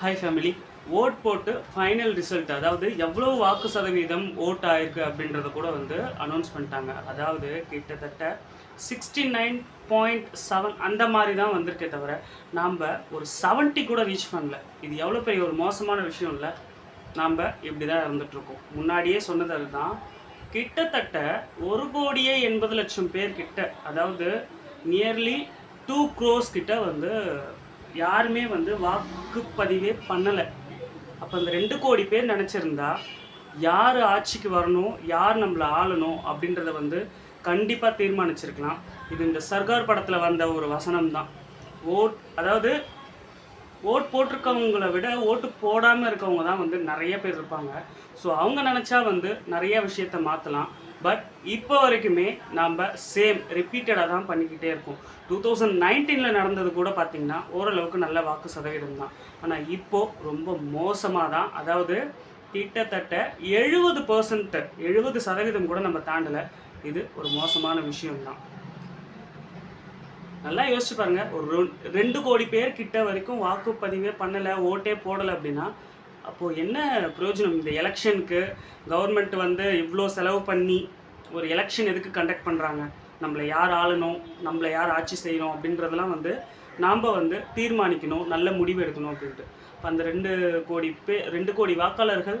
Hi family vote போட்டு final result அதாவது எவ்வளோ வாக்கு சதவீதம் ஓட் ஆயிருக்கு அப்படின்றத கூட வந்து அனௌன்ஸ் பண்ணிட்டாங்க. அதாவது கிட்டத்தட்ட சிக்ஸ்டி நைன் பாயிண்ட் செவன் அந்த மாதிரி தான் வந்திருக்கே தவிர நாம் ஒரு 70 கூட ரீச் பண்ணல. இது எவ்வளோ பெரிய ஒரு மோசமான விஷயம் இல்லை. நாம் இப்படி தான் இருந்துகிட்ருக்கோம் முன்னாடியே சொன்னது அதுதான். கிட்டத்தட்ட ஒரு கோடியே எண்பது லட்சம் பேர் கிட்ட அதாவது நியர்லி டூ க்ரோஸ் கிட்ட வந்து யாருமே வந்து வாக்குப்பதிவே பண்ணலை. அப்போ அந்த ரெண்டு கோடி பேர் நினச்சிருந்தா யார் ஆட்சிக்கு வரணும் யார் நம்மளை ஆளணும் அப்படின்றத வந்து கண்டிப்பாக தீர்மானிச்சிருக்கலாம். இது இந்த சர்கார் படத்தில் வந்த ஒரு வசனம் தான் ஓட் அதாவது ஓட் போட்டிருக்கவங்கள விட ஓட்டு போடாமல் இருக்கவங்க தான் வந்து நிறைய பேர் இருப்பாங்க. ஸோ அவங்க நினச்சா வந்து நிறைய விஷயத்த மாற்றலாம் பட் இப்போ வரைக்குமே நாம் சேம் ரிப்பீட்டடாக தான் பண்ணிக்கிட்டே இருக்கோம். டூ தௌசண்ட் நைன்டீனில் நடந்தது கூட பார்த்திங்கன்னா ஓரளவுக்கு நல்ல வாக்கு சதவீதம் தான். ஆனால் இப்போது ரொம்ப மோசமாக தான். அதாவது கிட்டத்தட்ட எழுபது பர்சன்ட் எழுபது சதவீதம் கூட நம்ம தாண்டலை. இது ஒரு மோசமான விஷயம்தான். நல்லா யோசிச்சு பாருங்க. ஒரு ரெண்டு கோடி பேர் கிட்ட வரைக்கும் வாக்குப்பதிவே பண்ணலை ஓட்டே போடலை அப்படின்னா அப்போது என்ன பிரயோஜனம்? இந்த எலெக்ஷனுக்கு கவர்மெண்ட் வந்து இவ்வளோ செலவு பண்ணி ஒரு எலெக்ஷன் எதுக்கு கண்டக்ட் பண்ணுறாங்க நம்மளை யார் ஆளணும்? நம்மளை யார் ஆட்சி செய்யணும்? அப்படின்றதெல்லாம் வந்து நாம் வந்து தீர்மானிக்கணும் நல்ல முடிவு எடுக்கணும் அப்படின்ட்டு. இப்போ அந்த ரெண்டு கோடி பே ரெண்டு கோடி வாக்காளர்கள்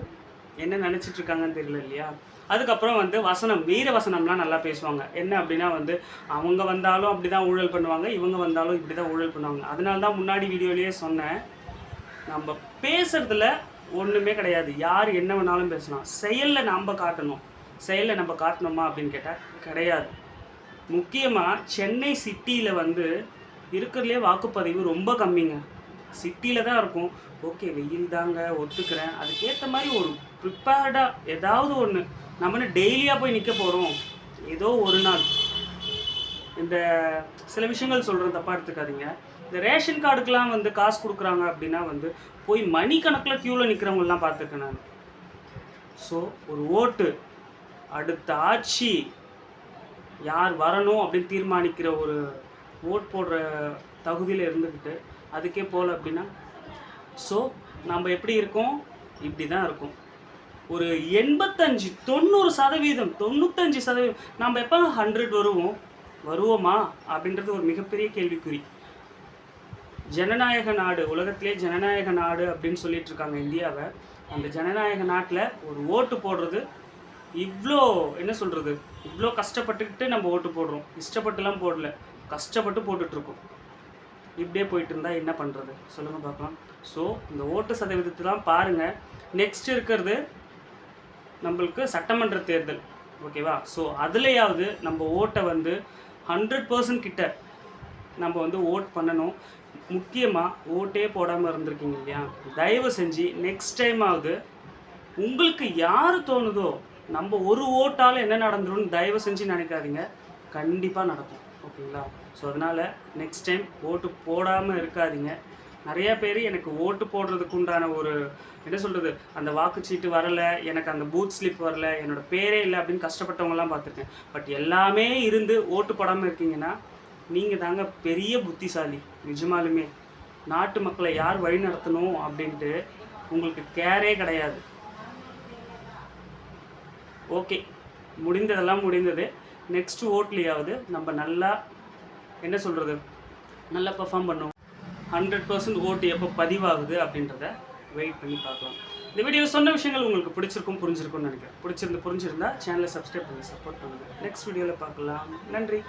என்ன நினச்சிட்டு இருக்காங்கன்னு தெரியல இல்லையா? அதுக்கப்புறம் வந்து வசனம் வீர வசனம்லாம் நல்லா பேசுவாங்க. என்ன அப்படின்னா வந்து அவங்க வந்தாலும் அப்படி தான் ஊழல் பண்ணுவாங்க இவங்க வந்தாலும் இப்படி தான் ஊழல் பண்ணுவாங்க. அதனால தான் முன்னாடி வீடியோலேயே சொன்னேன். நம்ம பேசுறதுல ஒன்றுமே கிடையாது. யார் என்ன வேணாலும் பேசலாம். செயலில் நாம் காட்டணும். செயலில் நம்ம காட்டணுமா அப்படின்னு கேட்டால் கிடையாது. முக்கியமாக சென்னை சிட்டியில் வந்து இருக்கிறதுலே வாக்குப்பதிவு ரொம்ப கம்மிங்க. சிட்டியில் தான் இருக்கும். ஓகே வெயில் தாங்க ஒத்துக்கிறேன். அதுக்கேற்ற மாதிரி ஒரு ப்ரிப்பேர்டாக ஏதாவது ஒன்று நம்ம டெய்லியாக போய் நிற்க போகிறோம் ஏதோ ஒரு நாள். இந்த சில விஷயங்கள் சொல்கிறேன் தப்பாக எடுத்துக்காதீங்க. இந்த ரேஷன் கார்டுக்கெலாம் வந்து காசு கொடுக்குறாங்க அப்படின்னா வந்து போய் மணி கணக்கில் க்யூவில் நிற்கிறவங்களாம் பார்த்துருக்கேன் நான். ஸோ ஒரு ஓட்டு. அடுத்த ஆட்சி யார் வரணும் அப்படின்னு தீர்மானிக்கிற ஒரு ஓட் போடுற தகுதியில் இருந்துக்கிட்டு அதுக்கே போகல அப்படின்னா ஸோ நம்ம எப்படி இருக்கோம்? இப்படி தான் இருக்கும். ஒரு எண்பத்தஞ்சு தொண்ணூறு சதவீதம் தொண்ணூத்தஞ்சு சதவீதம் நம்ம எப்போ ஹண்ட்ரட் வருவோம்? வருவோமா? அப்படின்றது ஒரு மிகப்பெரிய கேள்விக்குறி. ஜனநாயக நாடு உலகத்திலே ஜனநாயக நாடு அப்படின்னு சொல்லிட்டு இருக்காங்க இந்தியாவை. அந்த ஜனநாயக நாட்டில் ஒரு ஓட்டு போடுறது இவ்வளோ என்ன சொல்கிறது இவ்வளோ கஷ்டப்பட்டுக்கிட்டு நம்ம ஓட்டு போடுறோம். இஷ்டப்பட்டுலாம் போடல. கஷ்டப்பட்டு போட்டுட்ருக்கோம் இப்படியே போயிட்டு இருந்தால் என்ன பண்ணுறது சொல்லுங்கள் பார்க்கலாம். ஸோ இந்த ஓட்டு சதவீதத்தெலாம் பாருங்கள் நெக்ஸ்ட் இருக்கிறது நம்மளுக்கு சட்டமன்ற தேர்தல். ஓகேவா ஸோ அதுலேயாவது நம்ம ஓட்டை வந்து ஹண்ட்ரட் பர்சன்ட் கிட்ட நம்ம வந்து ஓட் பண்ணணும். முக்கியமாக ஓட்டே போடாமல் இருந்திருக்கீங்க இல்லையா? தயவு செஞ்சு நெக்ஸ்ட் டைமாவது உங்களுக்கு யார் தோணுதோ நம்ம ஒரு ஓட்டால் என்ன நடந்துரும்னு தயவு செஞ்சு நினைக்காதீங்க. கண்டிப்பாக நடக்கும். ஓகேங்களா? ஸோ அதனால் நெக்ஸ்ட் டைம் ஓட்டு போடாமல் இருக்காதீங்க. நிறையா பேர் எனக்கு ஓட்டு போடுறதுக்கு உண்டான ஒரு என்ன சொல்கிறது அந்த வாக்குச்சீட்டு வரலை எனக்கு அந்த பூத் ஸ்லிப் வரல என்னோட பேரே இல்லை அப்படின்னு கஷ்டப்பட்டவங்கலாம் பார்த்துருக்கேன். பட் எல்லாமே இருந்து ஓட்டு போடாமல் இருக்கீங்கன்னா நீங்கள் தாங்க பெரிய புத்திசாலி நிஜமாலுமே. நாட்டு மக்களை யார் வழி நடத்தணும் அப்படின்ட்டு உங்களுக்கு கேரே கிடையாது. ஓகே முடிந்ததெல்லாம் முடிந்தது. நெக்ஸ்ட் ஓட்லேயாவது நம்ம நல்லா என்ன சொல்கிறது நல்லா பர்ஃபார்ம் பண்ணுவோம். ஹண்ட்ரட் பர்சன்ட் ஓட்டு எப்போ பதிவாகுது அப்படின்றத வெயிட் பண்ணி பார்க்கலாம். இந்த வீடியோ சொன்ன விஷயங்கள் உங்களுக்கு பிடிச்சிருக்கும் புரிஞ்சிருக்கும்னு நினைக்கிறேன். பிடிச்சிருந்து புரிஞ்சிருந்தா சேனலை சப்ஸ்கிரைப் பண்ணி சப்போர்ட் பண்ணுங்கள் நெக்ஸ்ட் வீடியோவில் பார்க்கலாம். நன்றி.